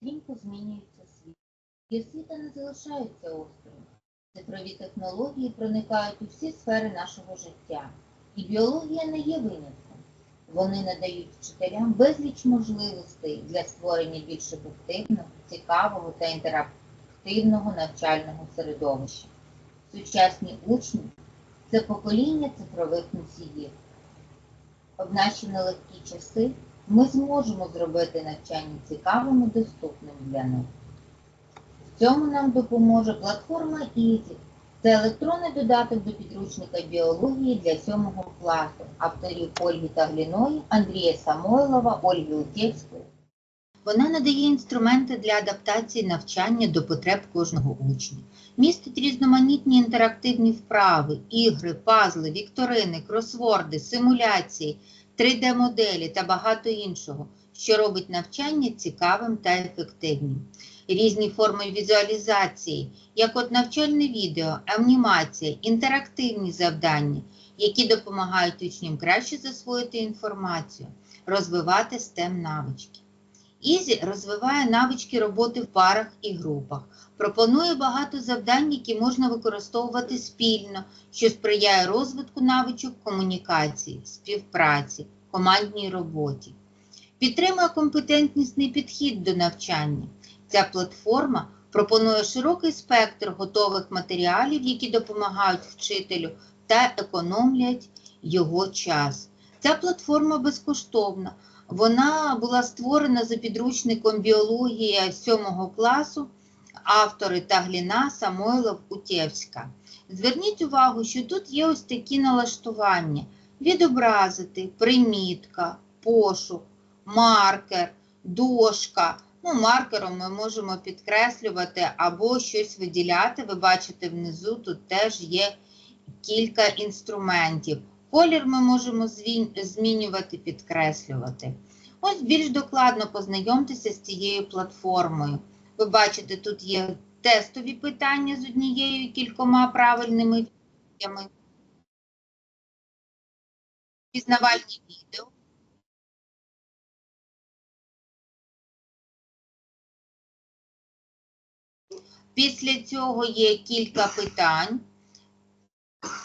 Стрімко змінюється світ. І освіта не залишається осторонь. Цифрові технології проникають у всі сфери нашого життя. І біологія не є винятком. Вони надають вчителям безліч можливостей для створення більш ефективного, цікавого та інтерактивного навчального середовища. Сучасні учні це покоління цифрових носіїв. В наші нелегкі часи ми зможемо зробити навчання цікавим і доступним для них. В цьому нам допоможе платформа EASY. Це електронний додаток до підручника біології для 7 класу авторів Ольги Тагліної, Андрія Самойлова, Ольги Утєвської. Вона надає інструменти для адаптації навчання до потреб кожного учня. Містить різноманітні інтерактивні вправи, ігри, пазли, вікторини, кросворди, симуляції, 3D-моделі та багато іншого, що робить навчання цікавим та ефективним. Різні форми візуалізації, як от навчальне відео, анімація, інтерактивні завдання, які допомагають учням краще засвоїти інформацію, розвивати STEM навички. Ізі розвиває навички роботи в парах і групах, пропонує багато завдань, які можна використовувати спільно, що сприяє розвитку навичок комунікації, співпраці, командній роботі. Підтримує компетентнісний підхід до навчання. Ця платформа пропонує широкий спектр готових матеріалів, які допомагають вчителю та економлять його час. Ця платформа безкоштовна. Вона була створена за підручником біологія 7 класу, автори Тагліна, Самойлов, Утєвська. Зверніть увагу, що тут є ось такі налаштування: відобразити, примітка, пошук, маркер, дошка. Ну, маркером ми можемо підкреслювати або щось виділяти. Ви бачите, внизу тут теж є кілька інструментів. Колір ми можемо змінювати, підкреслювати. Ось більш докладно познайомтеся з цією платформою. Ви бачите, тут є тестові питання з однією і кількома правильними відповідями. Пізнавальні відео. Після цього є кілька питань.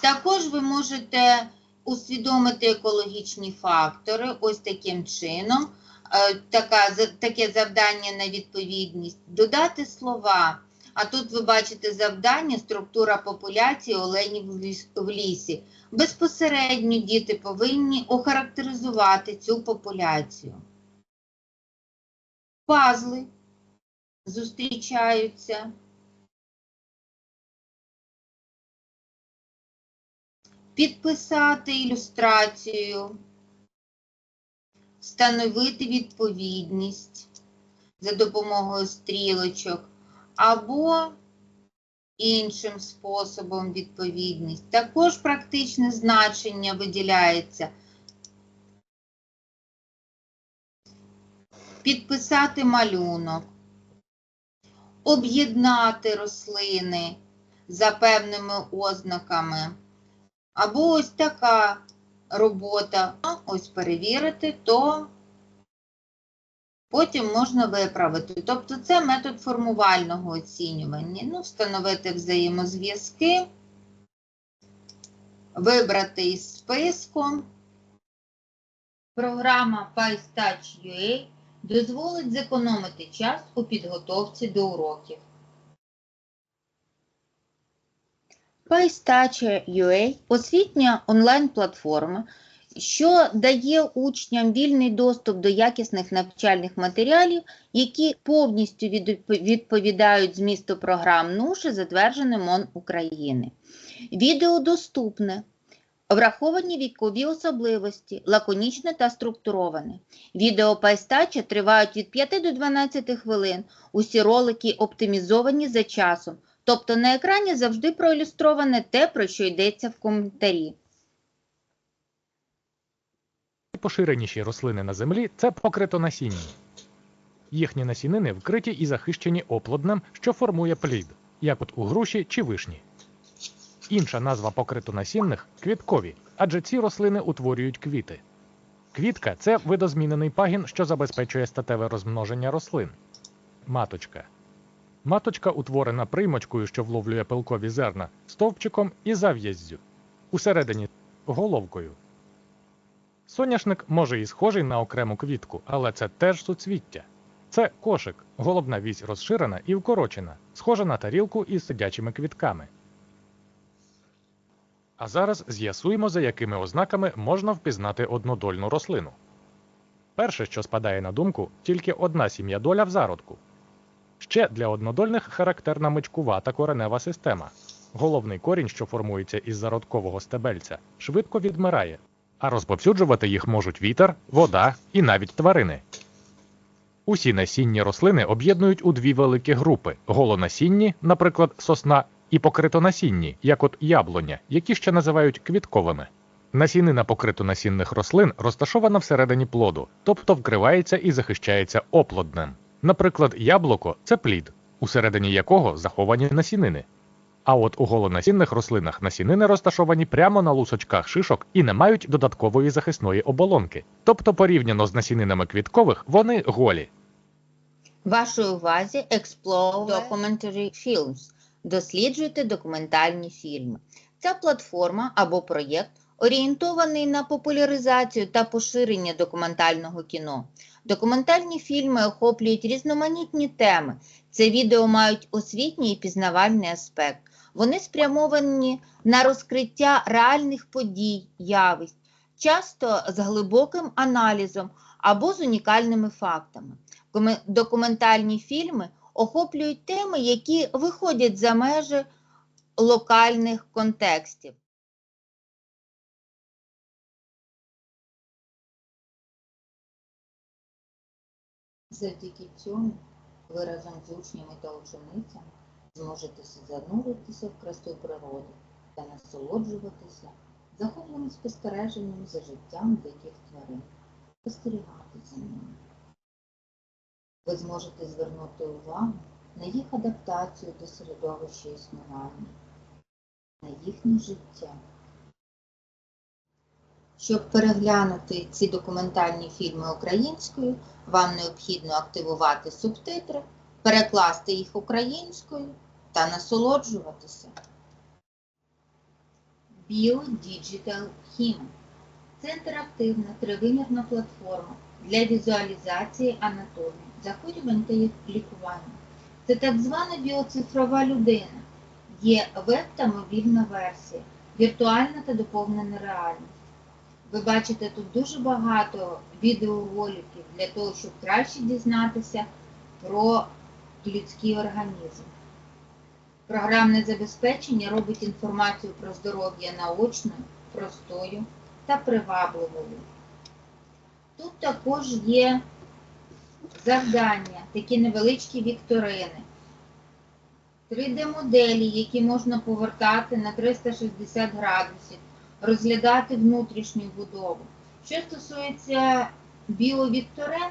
Також ви можете усвідомити екологічні фактори ось таким чином. Е, Така, таке завдання на відповідність. Додати слова. А тут ви бачите завдання структура популяції оленів в лісі. Безпосередньо діти повинні охарактеризувати цю популяцію. Пазли зустрічаються. Підписати ілюстрацію, встановити відповідність за допомогою стрілочок або іншим способом відповідність. Також практичне значення виділяється. Підписати малюнок, об'єднати рослини за певними ознаками. Або ось така робота. Ось перевірити, то потім можна виправити. Тобто це метод формувального оцінювання. Ну, встановити взаємозв'язки, вибрати із списку. Програма PyStouch.ua дозволить зекономити час у підготовці до уроків. PyStacha.ua – освітня онлайн-платформа, що дає учням вільний доступ до якісних навчальних матеріалів, які повністю відповідають змісту програм НУШИ, затвердженим МОН України. Відео доступне, враховані вікові особливості, лаконічне та структуроване. Відео тривають від 5 до 12 хвилин. Усі ролики оптимізовані за часом. Тобто на екрані завжди проілюстроване те, про що йдеться в коментарі. Найпоширеніші рослини на землі це покритонасінні. Їхні насінини вкриті і захищені оплоднем, що формує плід, як от у груші чи вишні. Інша назва покритонасінних квіткові, адже ці рослини утворюють квіти. Квітка це видозмінений пагін, що забезпечує статеве розмноження рослин. маточка. Маточка утворена приймочкою, що вловлює пилкові зерна, стовпчиком і зав'яззю. Усередині головкою. Соняшник може і схожий на окрему квітку, але це теж суцвіття. Це кошик, головна вісь розширена і вкорочена, схожа на тарілку із сидячими квітками. А зараз з'ясуємо, за якими ознаками можна впізнати однодольну рослину. Перше, що спадає на думку, тільки одна сім'я доля в зародку. Ще для однодольних характерна мичкувата коренева система. Головний корінь, що формується із зародкового стебельця, швидко відмирає, а розповсюджувати їх можуть вітер, вода і навіть тварини. Усі насінні рослини об'єднують у дві великі групи: голонасінні, наприклад, сосна, і покритонасінні, як от яблуня, які ще називають квітковими. Насінина покритонасінних рослин розташована всередині плоду, тобто вкривається і захищається оплоднем. Наприклад, яблуко це плід, усередині якого заховані насінини. А от у голонасінних рослинах насінини розташовані прямо на лусочках шишок і не мають додаткової захисної оболонки. Тобто, порівняно з насінинами квіткових, вони голі. Вашій увазі Explore Documentary Films. Досліджуйте документальні фільми. Ця платформа або проєкт орієнтований на популяризацію та поширення документального кіно. Документальні фільми охоплюють різноманітні теми. Це відео мають освітній і пізнавальний аспект. Вони спрямовані на розкриття реальних подій, явищ, часто з глибоким аналізом або з унікальними фактами. Документальні фільми охоплюють теми, які виходять за межі локальних контекстів. Завдяки цьому ви разом з учнями та ученицями зможете зануритися в красу природи та насолоджуватися захопленим спостереженням за життям диких тварин, спостерігати за ними. Ви зможете звернути увагу на їх адаптацію до середовища існування, на їхнє життя. Щоб переглянути ці документальні фільми українською, вам необхідно активувати субтитри, перекласти їх українською та насолоджуватися. BioDigital Him це інтерактивна тривимірна платформа для візуалізації анатомії, захворювань та їх лікування. Це так звана біоцифрова людина. Є веб та мобільна версія, віртуальна та доповнена реальність. Ви бачите тут дуже багато відеороликів для того, щоб краще дізнатися про людський організм. Програмне забезпечення робить інформацію про здоров'я наочною, простою та привабливою. Тут також є завдання, такі невеличкі вікторини, 3D-моделі, які можна повертати на 360 градусів, розглядати внутрішню будову. Що стосується біовікторин,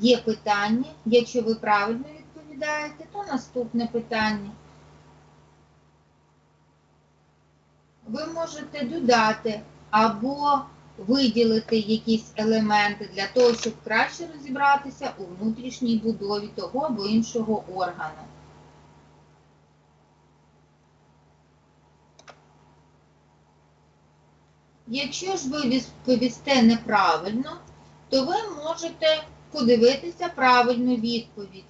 є питання. Якщо ви правильно відповідаєте, то наступне питання. Ви можете додати або виділити якісь елементи для того, щоб краще розібратися у внутрішній будові того або іншого органу. Якщо ж ви відповісте неправильно, то ви можете подивитися правильну відповідь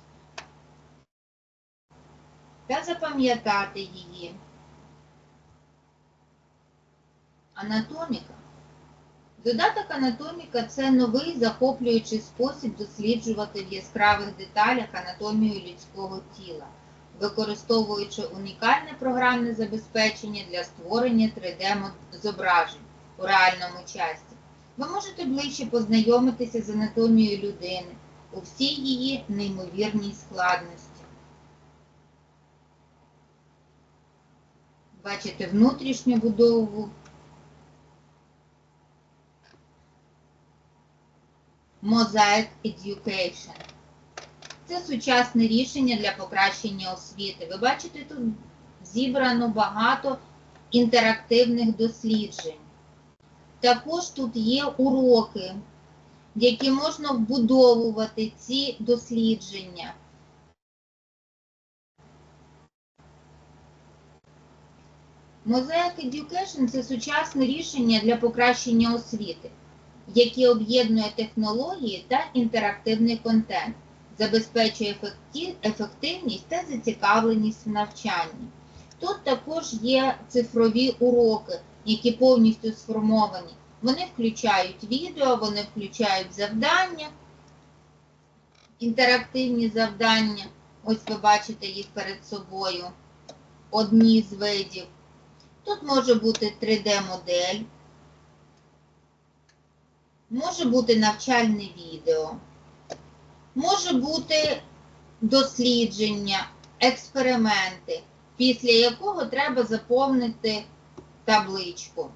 та запам'ятати її. Анатоміка. Додаток анатоміка це новий захоплюючий спосіб досліджувати в яскравих деталях анатомію людського тіла, використовуючи унікальне програмне забезпечення для створення 3D-зображень у реальному часі. Ви можете ближче познайомитися з анатомією людини у всій її неймовірній складності. Бачите внутрішню будову. Mosaic Education. Це сучасне рішення для покращення освіти. Ви бачите, тут зібрано багато інтерактивних досліджень. Також тут є уроки, які можна вбудовувати ці дослідження. Mosaic Education це сучасне рішення для покращення освіти, яке об'єднує технології та інтерактивний контент, забезпечує ефективність та зацікавленість в навчанні. Тут також є цифрові уроки, які повністю сформовані. Вони включають відео, вони включають завдання, інтерактивні завдання. Ось ви бачите їх перед собою. Одні з видів. Тут може бути 3D-модель, може бути навчальне відео, може бути дослідження, експерименти, після якого треба заповнити табличку.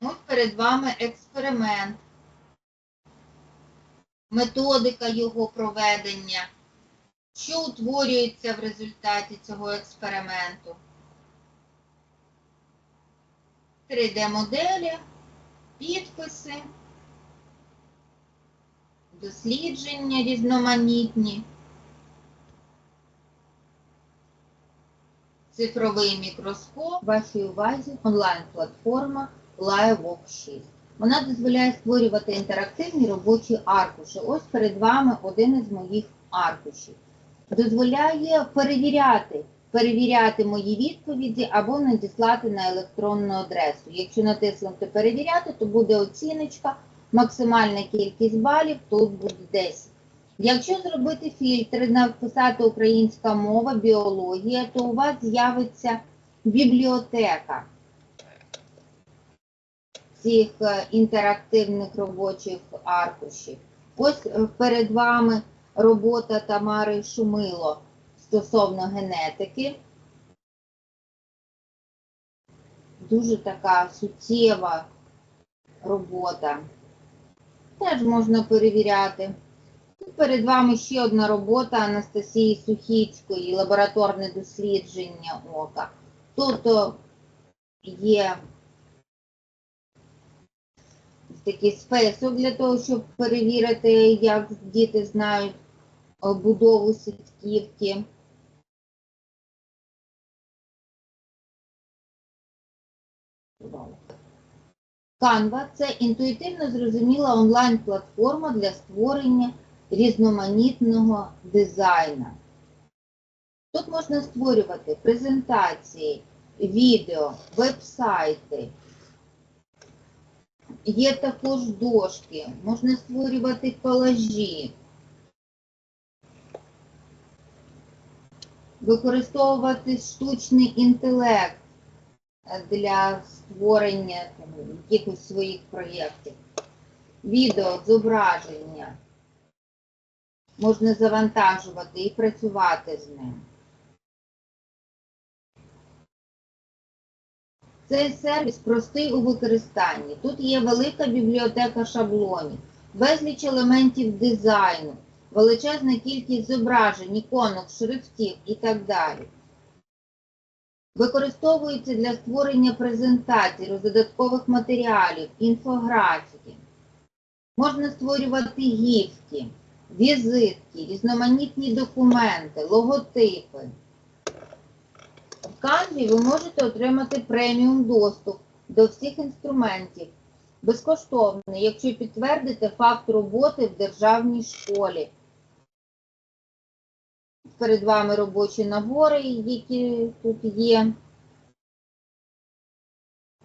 Ось перед вами експеримент, методика його проведення, що утворюється в результаті цього експерименту. 3D-моделі, підписи, дослідження різноманітні, цифровий мікроскоп. Вашій увазі онлайн-платформа LiveWalk 6. Вона дозволяє створювати інтерактивні робочі аркуші. Ось перед вами один із моїх аркушів. Дозволяє перевіряти, перевіряти мої відповіді або надіслати на електронну адресу. Якщо натиснути перевіряти, то буде оціночка, максимальна кількість балів тут буде 10. Якщо зробити фільтр, написати українська мова, біологія, то у вас з'явиться бібліотека цих е, інтерактивних робочих аркушів. Ось е, перед вами робота Тамари Шумило стосовно генетики. Дуже така суттєва робота. Теж можна перевіряти. Тут перед вами ще одна робота Анастасії Сухіцької, лабораторне дослідження ока. Тут є такий список для того, щоб перевірити, як діти знають е, будову сітківки. Canva – це інтуїтивно зрозуміла онлайн-платформа для створення різноманітного дизайну. Тут можна створювати презентації, відео, веб-сайти. Є також дошки, можна створювати колажі, використовувати штучний інтелект для створення якихось своїх проєктів. Відео, зображення. Можна завантажувати і працювати з ним. Цей сервіс простий у використанні. Тут є велика бібліотека шаблонів, безліч елементів дизайну, величезна кількість зображень, іконок, шрифтів і так далі. Використовується для створення презентацій, роздаткових матеріалів, інфографіки. Можна створювати гіфки, візитки, різноманітні документи, логотипи. В Canvі ви можете отримати преміум доступ до всіх інструментів безкоштовно, якщо підтвердите факт роботи в державній школі. Перед вами робочі набори, які тут є.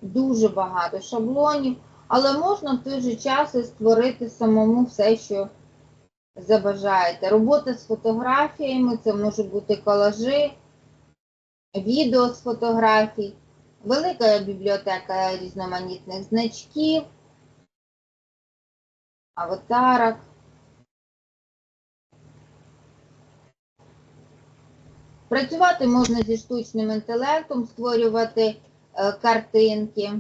Дуже багато шаблонів, але можна в той же час і створити самому все, що забажаєте. Робота з фотографіями, це може бути колажі, відео з фотографій, велика бібліотека різноманітних значків, аватарок. Працювати можна зі штучним інтелектом, створювати е, картинки.